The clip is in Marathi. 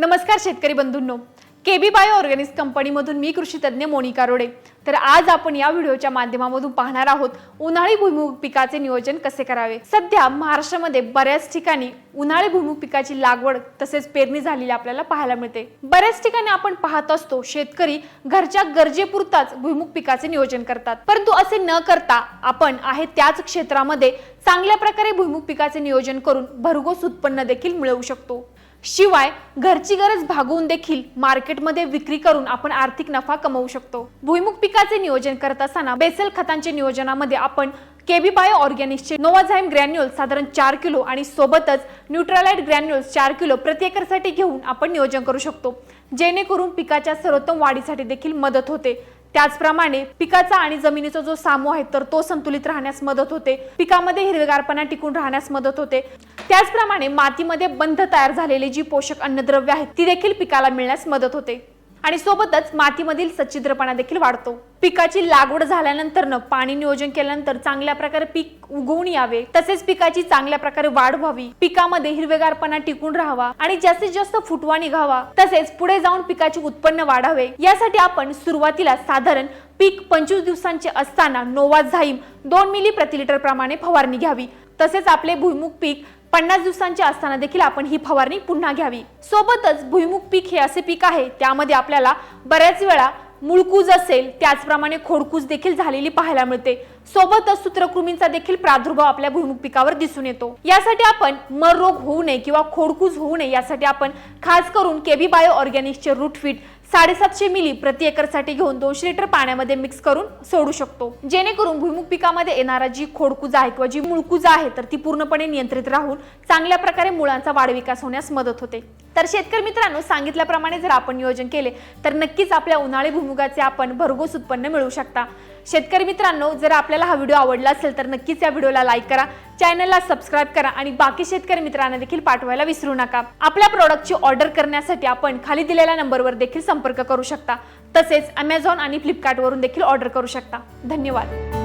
नमस्कार शेतकरी बंधूंनो. केबी बायो ऑर्गॅनिक्स कंपनीमधून मी कृषी तज्ज्ञ मोनिका रोडे. तर आज आपण या व्हिडिओच्या माध्यमामधून पाहणार आहोत उन्हाळी भुईमुग पिकाचे नियोजन कसे करावे? सध्या महाराष्ट्रामध्ये बऱ्याच ठिकाणी उन्हाळी भुईमुग पिकाची लागवड तसेच पेरणी झालेली आपल्याला पाहायला मिळते. बऱ्याच ठिकाणी आपण पाहत असतो शेतकरी घरच्या गरजेपुरताच भुईमुग पिकाचे नियोजन करतात. परंतु असे न करता आपण आहे त्याच क्षेत्रामध्ये चांगल्या प्रकारे भुईमुग पिकाचे नियोजन करून भरघोस उत्पन्न देखील मिळवू शकतो. शिवाय घरची गरज भागवून देखील मार्केटमध्ये विक्री करून आपण आर्थिक नफा कमवू शकतो. भुईमुख पिकाचे नियोजन करत असताना बेसल खतांच्या नियोजनामध्ये आपण केबी बायो ऑर्गॅनिक्सचे नोवाझाईम ग्रॅन्युअल साधारण चार किलो आणि सोबतच न्यूट्रलाइट ग्रॅन्युअल्स चार किलो प्रति एकरसाठी घेऊन आपण नियोजन करू शकतो. जेणेकरून पिकाच्या सर्वोत्तम वाढीसाठी देखील मदत होते. त्याचप्रमाणे पिकाचा आणि जमिनीचा जो सामू आहे तर तो संतुलित राहण्यास मदत होते. पिकामध्ये हिरवेगारपणा टिकून राहण्यास मदत होते. त्याचप्रमाणे मातीमध्ये बंध तयार झालेली जी पोषक अन्नद्रव्य आहेत ती देखील पिकाला मिळण्यास मदत होते. आणि सोबतच मातीमधील सच्छिद्रपणा देखील वाढतो. पिकाची लागवड झाल्यानंतर पाणी नियोजन केल्यानंतर चांगल्या प्रकारे पीक उगवून यावे. तसेच पिकाची चांगल्या प्रकारे वाढ व्हावी. पिकामध्ये हिरवेगारपणा टिकून राहावा आणि जास्तीत जास्त फुटवा निघावा. तसेच पुढे जाऊन पिकाचे उत्पन्न वाढावे. यासाठी आपण सुरुवातीला साधारण पीक पंचवीस दिवसांचे असताना नोवा झाईम दोन मिली प्रति लिटर प्रमाणे फवारणी घ्यावी. तसेच आपले भुईमुख पीक पन्नास दिवसांची असताना देखील आपण ही फवारणी पुन्हा घ्यावी. सोबतच भुईमुग पीक हे असे पीक आहे त्यामध्ये आपल्याला बऱ्याच वेळा मुळकूज असेल त्याचप्रमाणे खोडकूज देखील झालेली पाहायला मिळते. सोबतच सूत्रकृमींचा देखील प्रादुर्भाव आपल्या भुईमुग पिकावर दिसून येतो. यासाठी आपण मर रोग होऊ नये किंवा खोडकूज होऊ नये यासाठी आपण खास करून केबी बायो ऑर्गॅनिक्सचे रूटफीट साडेसातशे मिली प्रति एकरसाठी घेऊन दोनशे लिटर पाण्यामध्ये मिक्स करून सोडू शकतो. जेणेकरून भुईमुग पिकामध्ये येणारा जी खोडकुजा आहे किंवा जी मुळकुजा आहे तर ती पूर्णपणे नियंत्रित राहून चांगल्या प्रकारे मुळांचा वाढ विकास होण्यास मदत होते. तर शेतकरी मित्रांनो सांगितल्याप्रमाणे जर आपण नियोजन केले तर नक्कीच आपल्या उन्हाळी भुईमुगाचे आपण भरघोस उत्पन्न मिळवू शकता. शेतकरी मित्रांनो जर आपल्याला हा व्हिडिओ आवडला असेल तर नक्कीच या व्हिडिओला लाईक करा चॅनलला सबस्क्राईब करा आणि बाकी शेतकरी मित्रांना देखील पाठवायला विसरू नका. आपल्या प्रॉडक्टची ऑर्डर करण्यासाठी आपण खाली दिलेल्या नंबरवर देखील संपर्क करू शकता. तसेच अमेझॉन आणि फ्लिपकार्टवरून देखील ऑर्डर करू शकता. धन्यवाद.